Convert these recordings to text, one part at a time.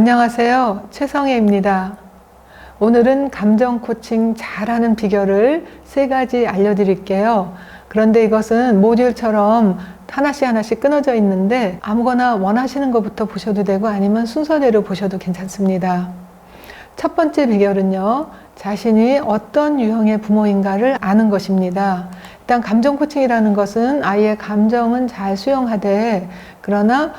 안녕하세요. 최성혜입니다. 오늘은 감정 코칭 잘하는 비결을 세 가지 알려드릴게요. 그런데 이것은 모듈처럼 하나씩 하나씩 끊어져 있는데 아무거나 원하시는 것부터 보셔도 되고 아니면 순서대로 보셔도 괜찮습니다. 첫 번째 비결은요. 자신이 어떤 유형의 부모인가를 아는 것입니다. 일단 감정 코칭이라는 것은 아이의 감정은 잘 수용하되 그러나 어,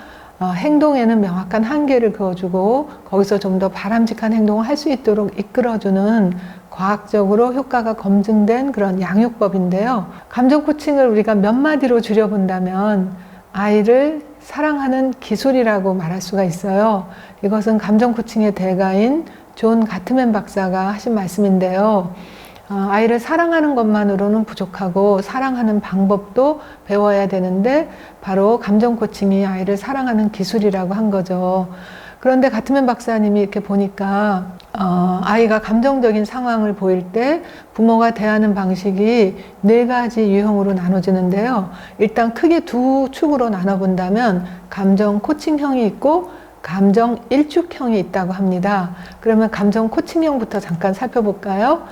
행동에는 명확한 한계를 그어주고 거기서 좀 더 바람직한 행동을 할 수 있도록 이끌어주는 과학적으로 효과가 검증된 그런 양육법인데요. 감정 코칭을 우리가 몇 마디로 줄여본다면 아이를 사랑하는 기술이라고 말할 수가 있어요. 이것은 감정 코칭의 대가인 존 가트맨 박사가 하신 말씀인데요. 어, 아이를 사랑하는 것만으로는 부족하고 사랑하는 방법도 배워야 되는데 바로 감정 코칭이 아이를 사랑하는 기술이라고 한 거죠. 그런데 가트맨 박사님이 이렇게 보니까 어, 아이가 감정적인 상황을 보일 때 부모가 대하는 방식이 네 가지 유형으로 나눠지는데요. 일단 크게 두 축으로 나눠본다면 감정 코칭형이 있고 감정 일축형이 있다고 합니다. 그러면 감정 코칭형부터 잠깐 살펴볼까요?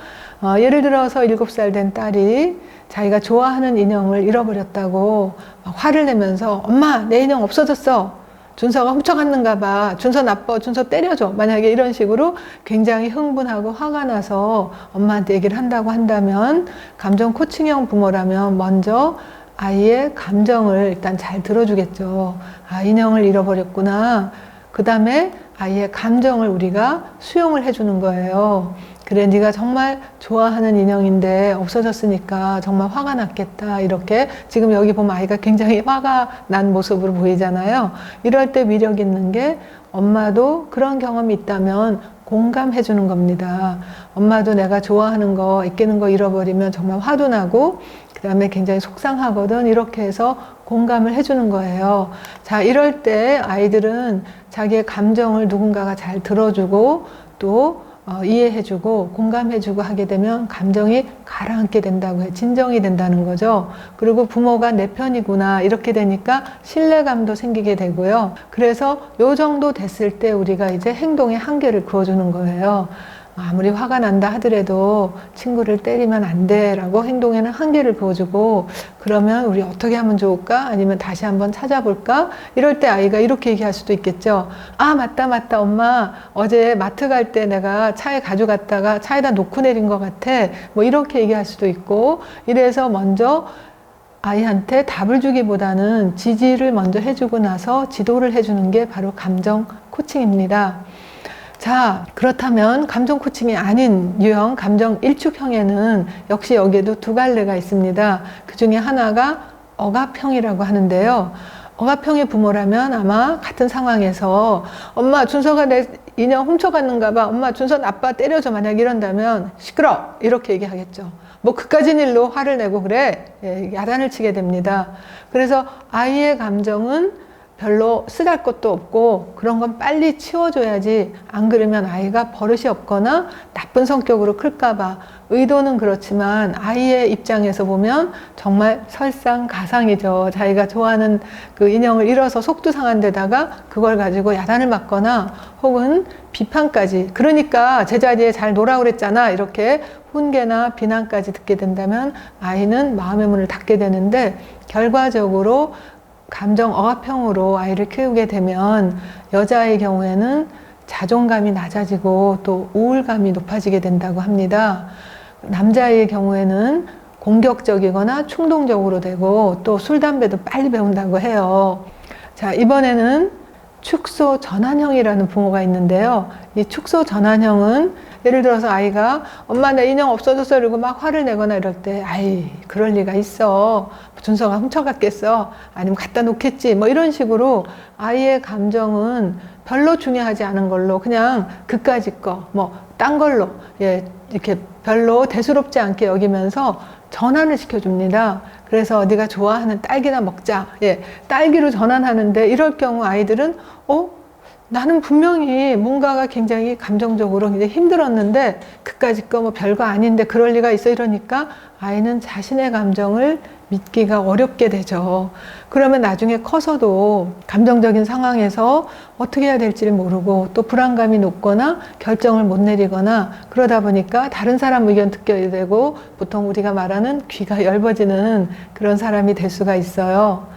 어, 예를 들어서 일곱 살 된 딸이 자기가 좋아하는 인형을 잃어버렸다고 화를 내면서 엄마 내 인형 없어졌어. 준서가 훔쳐갔는가 봐. 준서 나빠. 준서 때려줘. 만약에 이런 식으로 굉장히 흥분하고 화가 나서 엄마한테 얘기를 한다고 한다면 감정 코칭형 부모라면 먼저 아이의 감정을 일단 잘 들어주겠죠 아 인형을 잃어버렸구나. 그 다음에 아이의 감정을 우리가 수용을 해주는 거예요. 그래, 네가 정말 좋아하는 인형인데 없어졌으니까 정말 화가 났겠다. 이렇게 지금 여기 보면 아이가 굉장히 화가 난 모습으로 보이잖아요. 이럴 때 위력 있는 게 엄마도 그런 경험이 있다면 공감해 주는 겁니다. 엄마도 내가 좋아하는 거, 아끼는 거 잃어버리면 정말 화도 나고, 그 다음에 굉장히 속상하거든. 이렇게 해서 공감을 해주는 거예요. 자, 이럴 때 아이들은 자기의 감정을 누군가가 잘 들어주고 또 어, 이해해주고 공감해주고 하게 되면 감정이 가라앉게 된다고 해 진정이 된다는 거죠. 그리고 부모가 내 편이구나 이렇게 되니까 신뢰감도 생기게 되고요. 그래서 요 정도 됐을 때 우리가 이제 행동의 한계를 그어주는 거예요. 아무리 화가 난다 하더라도 친구를 때리면 안 돼라고 행동에는 한계를 보여주고 그러면 우리 어떻게 하면 좋을까? 아니면 다시 한번 찾아볼까? 이럴 때 아이가 이렇게 얘기할 수도 있겠죠. 아, 맞다, 맞다. 엄마 어제 마트 갈 때 내가 차에 가져갔다가 차에다 놓고 내린 것 같아. 뭐 이렇게 얘기할 수도 있고 이래서 먼저 아이한테 답을 주기보다는 지지를 먼저 해주고 나서 지도를 해주는 게 바로 감정 코칭입니다. 자, 그렇다면 감정 코칭이 아닌 유형, 감정 일축형에는 역시 여기에도 두 갈래가 있습니다. 그 중에 하나가 억압형이라고 하는데요. 억압형의 부모라면 아마 같은 상황에서 엄마 준서가 내 인형 훔쳐갔는가 봐. 엄마 준서 아빠 때려줘. 만약 이런다면 시끄러. 이렇게 얘기하겠죠. 뭐 그까진 일로 화를 내고 그래. 예, 야단을 치게 됩니다. 그래서 아이의 감정은 별로 쓰잘 것도 없고 그런 건 빨리 치워줘야지 안 그러면 아이가 버릇이 없거나 나쁜 성격으로 클까봐. 의도는 그렇지만 아이의 입장에서 보면 정말 설상가상이죠. 자기가 좋아하는 그 인형을 잃어서 속도 상한 데다가 그걸 가지고 야단을 맞거나 혹은 비판까지. 그러니까 제자리에 잘 놀아 그랬잖아. 이렇게 훈계나 비난까지 듣게 된다면 아이는 마음의 문을 닫게 되는데 결과적으로 감정 억압형으로 아이를 키우게 되면 여자의 경우에는 자존감이 낮아지고 또 우울감이 높아지게 된다고 합니다. 남자의 경우에는 공격적이거나 충동적으로 되고 또 술, 담배도 빨리 배운다고 해요. 자, 이번에는 축소 전환형이라는 부모가 있는데요. 이 축소 전환형은 예를 들어서 아이가 엄마 내 인형 없어졌어 이러고 막 화를 내거나 이럴 때 아이 그럴 리가 있어 준서가 훔쳐갔겠어 아니면 갖다 놓겠지 뭐 이런 식으로 아이의 감정은 별로 중요하지 않은 걸로 그냥 그까짓 거뭐 딴 걸로 예 이렇게 별로 대수롭지 않게 여기면서 전환을 시켜줍니다. 그래서 네가 좋아하는 딸기나 먹자. 예, 딸기로 전환하는데 이럴 경우 아이들은 어 나는 분명히 뭔가가 굉장히 감정적으로 굉장히 힘들었는데 그까짓 거 뭐 별거 아닌데 그럴 리가 있어 이러니까 아이는 자신의 감정을 믿기가 어렵게 되죠. 그러면 나중에 커서도 감정적인 상황에서 어떻게 해야 될지를 모르고 또 불안감이 높거나 결정을 못 내리거나 그러다 보니까 다른 사람 의견 듣게 되고 보통 우리가 말하는 귀가 얇아지는 그런 사람이 될 수가 있어요.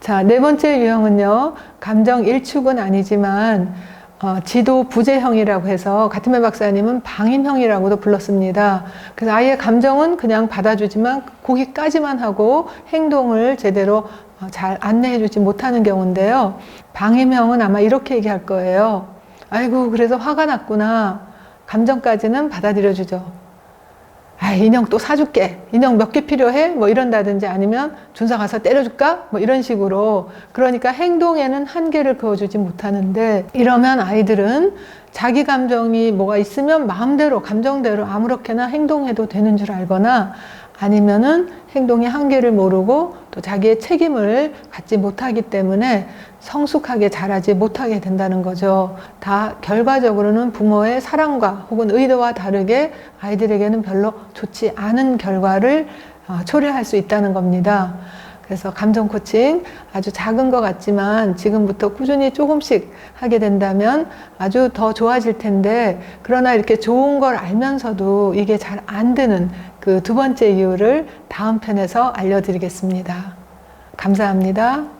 자, 네 번째 유형은요, 감정 일축은 아니지만, 어, 지도 부재형이라고 해서 같은배 박사님은 방임형이라고도 불렀습니다. 그래서 아예 감정은 그냥 받아주지만 거기까지만 하고 행동을 제대로 어, 잘 안내해주지 못하는 경우인데요. 방임형은 아마 이렇게 얘기할 거예요. 아이고, 그래서 화가 났구나. 감정까지는 받아들여주죠. 아, 인형 또 사줄게. 인형 몇 개 필요해? 뭐 이런다든지 아니면 준사 가서 때려줄까? 뭐 이런 식으로. 그러니까 행동에는 한계를 그어주지 못하는데 이러면 아이들은 자기 감정이 뭐가 있으면 마음대로, 감정대로 아무렇게나 행동해도 되는 줄 알거나 아니면은 행동의 한계를 모르고 또 자기의 책임을 갖지 못하기 때문에 성숙하게 자라지 못하게 된다는 거죠. 다 결과적으로는 부모의 사랑과 혹은 의도와 다르게 아이들에게는 별로 좋지 않은 결과를 어, 초래할 수 있다는 겁니다. 그래서 감정 코칭 아주 작은 것 같지만 지금부터 꾸준히 조금씩 하게 된다면 아주 더 좋아질 텐데 그러나 이렇게 좋은 걸 알면서도 이게 잘 안 되는 그 두 번째 이유를 다음 편에서 알려드리겠습니다. 감사합니다.